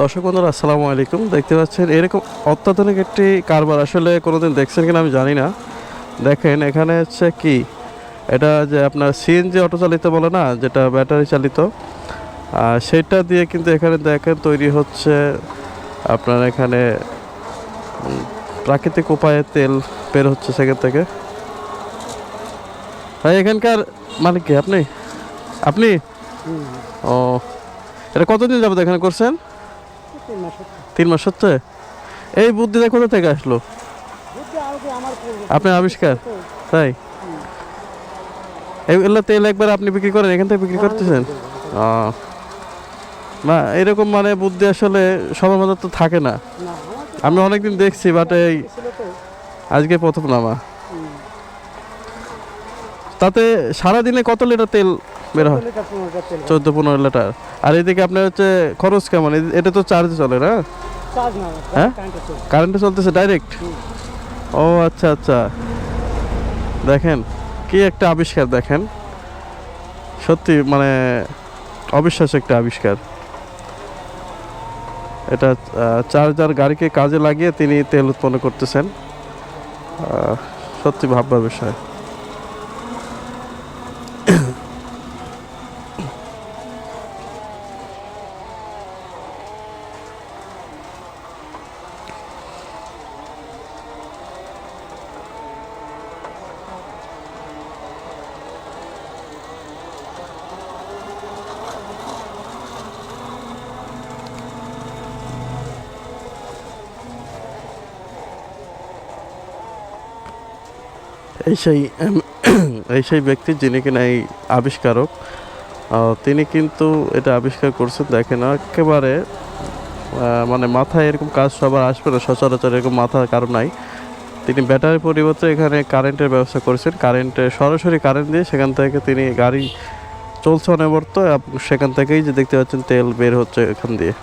দর্শক বন্ধুরা আসসালামু আলাইকুম। দেখতে পাচ্ছেন এরকম অত্যাধুনিক একটি কারবার আসলে কোনোদিন দেখছেন কিনা আমি জানি না। দেখেন এখানে হচ্ছে কি? এটা যে আপনার সিএনজি অটো চালিত বলে না যেটা ব্যাটারি চালিত। আর সেটা দিয়ে কিন্তু এখানে দেখেন তৈরি হচ্ছে আপনার এখানে প্রাকৃতিক উপায়ে তেল বের হচ্ছে সেখান থেকে। ভাই এখানকার মালিক কি আপনি? আপনি? ও এটা কতদিন যাবত এখানে করছেন? তিন মাস হচ্ছে। এই বুদ্ধিটা কোথা থেকে আসলো? আপনার আবিষ্কার? তাই? এগুলো তেল একবার আপনি বিক্রি করেন এখান থেকে বিক্রি করতেছেন? ও। না এরকম মানে বুদ্ধি আসলে সবার মধ্যে তো থাকে না। আমি অনেকদিন দেখছি বাট এই আজকে প্রথম নামা। তাতে সারাদিনে কত লিটার তেল বের হয়? চোদ্দ পনেরো লিটার। আর এদিকে আপনার হচ্ছে খরচ কেমন? এটা তো চার্জ চলে না? হ্যাঁ? কারেন্টে চলতেছে ডাইরেক্ট ও আচ্ছা আচ্ছা। দেখেন কি একটা আবিষ্কার দেখেন। সত্যি মানে অবিশ্বাস একটা আবিষ্কার। এটা চার্জার গাড়িকে কাজে লাগিয়ে তিনি তেল উৎপন্ন করতেছেন। সত্যি ভাববার বিষয়। এই সেই এই সেই ব্যক্তি যিনি কিনা এই আবিষ্কারক তিনি কিন্তু এটা আবিষ্কার করছেন, দেখেন, একেবারে মানে মাথায় এরকম কাজ সবার আসবে না, সচরাচর এরকম মাথার কারণ নাই। তিনি ব্যাটারির পরিবর্তে এখানে কারেন্টের ব্যবস্থা করেছেন, কারেন্টে সরাসরি কারেন্ট দিয়ে সেখান থেকে তিনি গাড়ি চলছে অনবরত সেখান থেকেই যে দেখতে পাচ্ছেন তেল বের হচ্ছে এখান দিয়ে।